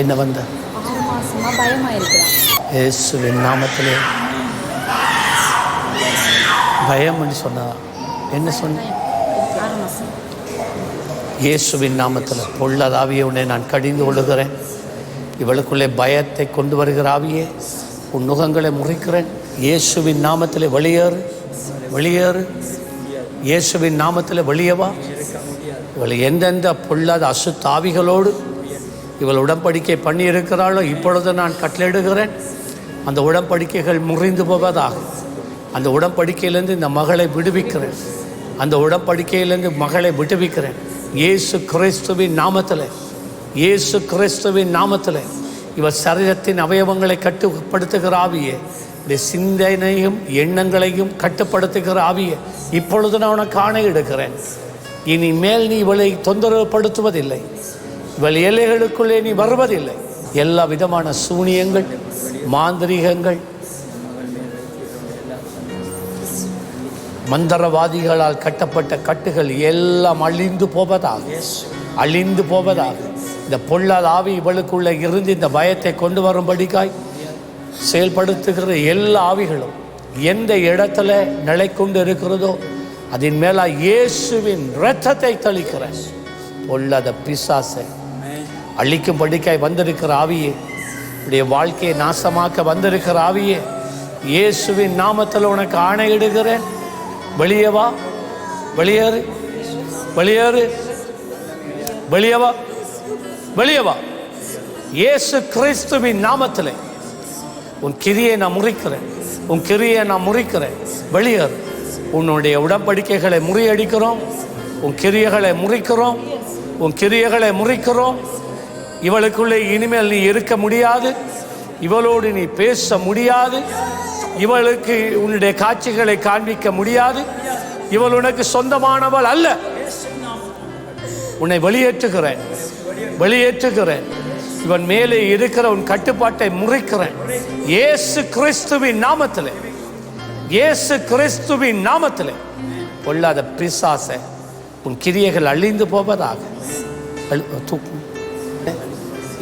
என்ன வந்த? இயேசுவின் நாமத்திலே. பயம்னு சொன்னா என்ன சொன்ன இயேசுவின் நாமத்தில். பொல்லாதாவியை உன்னை நான் கடிந்து கொள்ளுகிறேன். இவளுக்குள்ளே பயத்தை கொண்டு வருகிற ஆவியே உன் நுகங்களை முறிக்கிறேன். இயேசுவின் நாமத்தில் வெளியேறு வெளியேறு. இயேசுவின் நாமத்தில் வெளியே வா. இவள் எந்தெந்த பொல்லாத அசுத்த ஆவிகளோடு இவள் உடன்படிக்கை பண்ணியிருக்கிறாளோ இப்பொழுது நான் கட்டளையிடுகிறேன். அந்த உடன்படிக்கைகள் முறிந்து போவதாக. அந்த உடன்படிக்கையிலேருந்து இந்த மகளை விடுவிக்கிறேன். அந்த உடன்படிக்கையிலேருந்து மகளை விடுவிக்கிறேன். இயேசு கிறிஸ்துவின் நாமத்தில் இயேசு கிறிஸ்துவின் நாமத்தில். இவர் சரீரத்தின் அவயவங்களை கட்டுப்படுத்துகிற ஆவியே இந்த சிந்தனையும் எண்ணங்களையும் கட்டுப்படுத்துகிற ஆவியே இப்பொழுது நான் உனக்கு ஆணையிடுகிறேன். இனிமேல் நீ இவளை தொந்தரவுப்படுத்துவதில்லை இவள் எல்லைகளுக்குள்ளே நீ வருவதில்லை. எல்லா விதமான சூனியங்கள் மாந்திரிகங்கள் மந்திரவாதிகளால் கட்டப்பட்ட கட்டுகள் எல்லாம் அழிந்து போவதாக அழிந்து போவதாக. இந்த பொல்லாத ஆவி இவளுக்குள்ளே இருந்து இந்த பயத்தை கொண்டு வரும்படிக்காய் செயல்படுத்துகிற எல்லா ஆவிகளும் எந்த இடத்துல நிலை கொண்டு இருக்கிறதோ அதன் மேல இயேசுவின் இரத்தத்தை தளிக்கிற பொல்லாத பிசாசை அழிக்கும் படிக்காய் வந்திருக்கிற ஆவியே. உடைய வாழ்க்கையை நாசமாக்க வந்திருக்கிற ஆவியே. இயேசுவின் நாமத்தில் உனக்கு ஆணையிடுகிறேன். வெளியே வா. வெளியேறு வெளியேறு வெளியே வா. வெளியே வா. இயேசு கிறிஸ்துவின் நாமத்தில். உன் கிரியை நான் முறிக்கிறேன். உன் கிரியை நான் முறிக்கிறேன். வெளியேறு உன்னுடைய உடன்படிக்கைகளை முறியடிக்கிறோம். உன் கிரியைகளை முறிக்கிறோம். உன் கிரியைகளை முறிக்கிறோம். இவளுக்குள்ளே இனிமேல் நீ இருக்க முடியாது. இவளோடு நீ பேச முடியாது. இவளுக்கு உன்னுடைய காட்சிகளை காண்பிக்க முடியாது. இவள் உனக்கு சொந்தமானவள் அல்ல. உன்னை வெளியேற்றுகிறேன். வெளியேற்றுகிறேன். இவன் மேலே இருக்கிற உன் கட்டுப்பாட்டை முறிக்கிறேன். ஏசு கிறிஸ்துவின் நாமத்தில். இயேசு கிறிஸ்துவின் நாமத்தில். பொல்லாத பிசாச உன் கிரியைகள் அழிந்து போவதாக. அழி-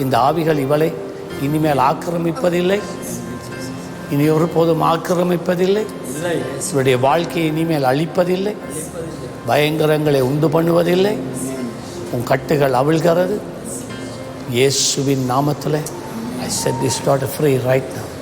இந்த ஆவிகள் இவளை இனிமேல் ஆக்கிரமிப்பதில்லை. இனி ஒருபோதும் ஆக்கிரமிப்பதில்லை. இவருடைய வாழ்க்கையை இனிமேல் அழிப்பதில்லை. பயங்கரங்களை உண்டு பண்ணுவதில்லை. உன் கட்டுகள் அவிழ்கிறது. இயேசுவின் நாமத்தில் I set this that free right நான்